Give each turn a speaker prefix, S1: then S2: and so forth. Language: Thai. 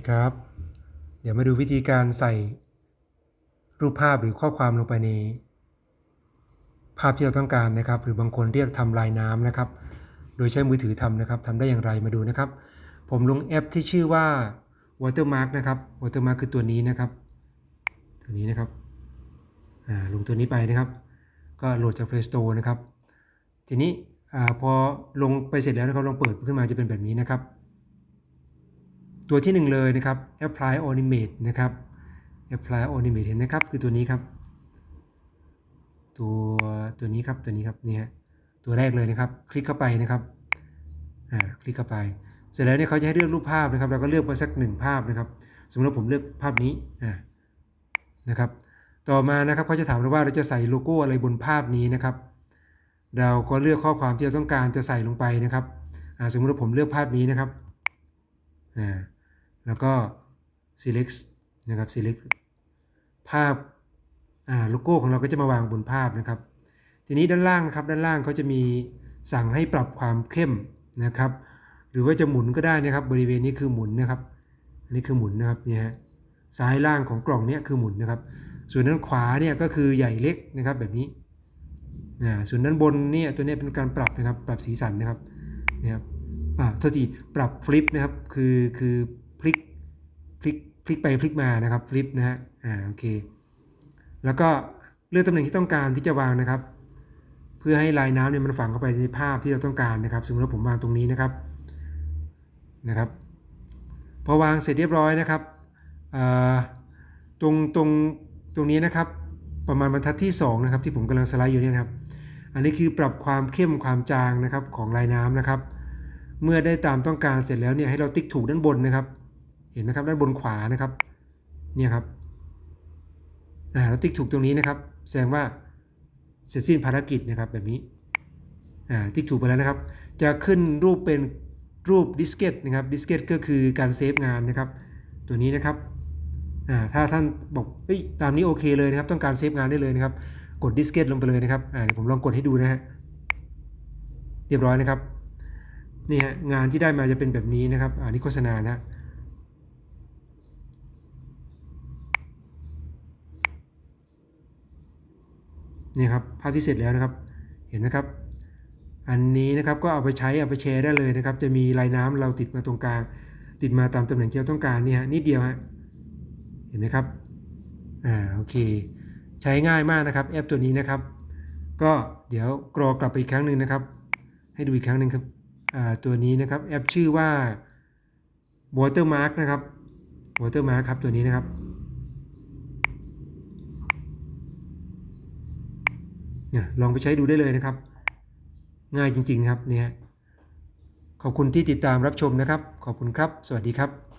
S1: ดีครับ เดี๋ยวมาดูวิธีการใส่รูปภาพหรือข้อความลงไปใน ภาพที่เราต้องการนะครับ หรือบางคนเรียกทำลายน้ำนะครับ โดยใช้มือถือทำนะครับทำได้อย่างไรมาดูนะครับ ผมลงแอปที่ชื่อว่า Watermark นะครับ Watermark คือตัวนี้นะครับ ตัวนี้นะครับลงตัวนี้ไปนะครับ ก็โหลดจาก Play Store นะครับ ทีนี้อพอลงไปเสร็จแล้วนะครับลองเปิดขึ้นมาจะเป็นแบบนี้นะครับ ตัวที่หนึ่งเลยนะครับ apply animate นะครับ apply animate เห็นไหมครับ คือตัวนี้ครับ ตัวตัวนี้ครับตัวนี้ครับนี่ฮะตัวแรกเลยนะครับ คลิกเข้าไปนะครับอ่าคลิกเข้าไป เสร็จแล้วเนี่ยเขาจะให้เลือกรูปภาพนะครับ เราก็เลือกมาสักหนึ่งภาพนะครับ สมมติว่าผมเลือกภาพนี้อ่านะครับ ต่อมานะครับเขาจะถามเราว่าเราจะใส่โลโก้อะไรบนภาพนี้นะครับ เราก็เลือกข้อความที่เราต้องการจะใส่ลงไปนะครับอ่าสมมติว่าผมเลือกภาพนี้นะครับอ่า แล้วก็ select นะครับ select ภาพาโลโก้ของเราก็จะมาวางบนภาพนะครับ ทีนี้ด้านล่างนะครับด้านล่างเขาจะมีสั่งให้ปรับความเข้มนะครับ หรือว่าจะหมุนก็ได้นะครับ บริเวณนี้คือหมุนนะครับ อันนี้คือหมุนนะครับเนี่ยฮะซ้ายล่างของกล่องเนี้ยคือหมุนนะครับ ส่วนด้านขวาเนี่ยก็คือใหญ่เล็กนะครับแบบนี้อ่ส่วนด้านบนเนี่ยตัวนี้เป็นการปรับนะครับปรับสีสันนะครับนี่ครับอ่าโทษทีปรับฟลิปนะครับคือคือ พลิกพลิกพลิกไปพลิกมานะครับฟลิปนะฮะอ่าโอเค แล้วก็เลือกตำแหน่งที่ต้องการที่จะวางนะครับ เพื่อให้ลายน้ำเนี่ยมันฝังเข้าไปในภาพที่เราต้องการนะครับ สมมติว่าผมวางตรงนี้นะครับนะครับ พอวางเสร็จเรียบร้อยนะครับอ่าตรงตรงตรงนี้นะครับ ประมาณบรรทัดที่2นะครับที่ผมกำลังสไลด์อยู่เนี่ยนะครับ อันนี้คือปรับความเข้มความจางนะครับของลายน้ำนะครับ เมื่อได้ตามต้องการเสร็จแล้วเนี่ยให้เราติ๊กถูกด้านบนนะครับ เห็นนะครับด้านบนขวานะครับเนี่ยครับอ่าเราติ๊กถูกตรงนี้นะครับ แสดงว่าเสร็จสิ้นภารกิจนะครับแบบนี้อ่าติ๊กถูกไปแล้วนะครับ จะขึ้นรูปเป็นรูปดิสเกตนะครับดิสเกตก็คือการเซฟงานนะครับ ตัวนี้นะครับอ่าถ้าท่านบอกเฮ้ยตามนี้โอเคเลยนะครับ ต้องการเซฟงานได้เลยนะครับ กดดิสเกตลงไปเลยนะครับอ่าเดี๋ยวผมลองกดให้ดูนะฮะเรียบร้อยนะครับนี่ฮะงานที่ได้มาจะเป็นแบบนี้นะครับอ่านี่โฆษณานะฮะ นี่ครับภาพที่เสร็จแล้วนะครับ เห็นไหมครับ อันนี้นะครับก็เอาไปใช้เอาไปแชร์ได้เลยนะครับ จะมีลายน้ำเราติดมาตรงกลาง ติดมาตามตำแหน่งที่เราต้องการนี่ฮะนิดเดียวฮะเห็นไหมครับอ่าโอเค ใช้ง่ายมากนะครับแอปตัวนี้นะครับ ก็เดี๋ยวกรอกลับไปอีกครั้งหนึ่งนะครับ ให้ดูอีกครั้งหนึ่งครับอ่าตัวนี้นะครับแอปชื่อว่า Watermark นะครับ Watermark ครับตัวนี้นะครับ นะลองไปใช้ดูได้เลยนะครับ ง่ายจริง ๆ ครับเนี่ยขอบคุณที่ติดตามรับชมนะครับ ขอบคุณครับ สวัสดีครับ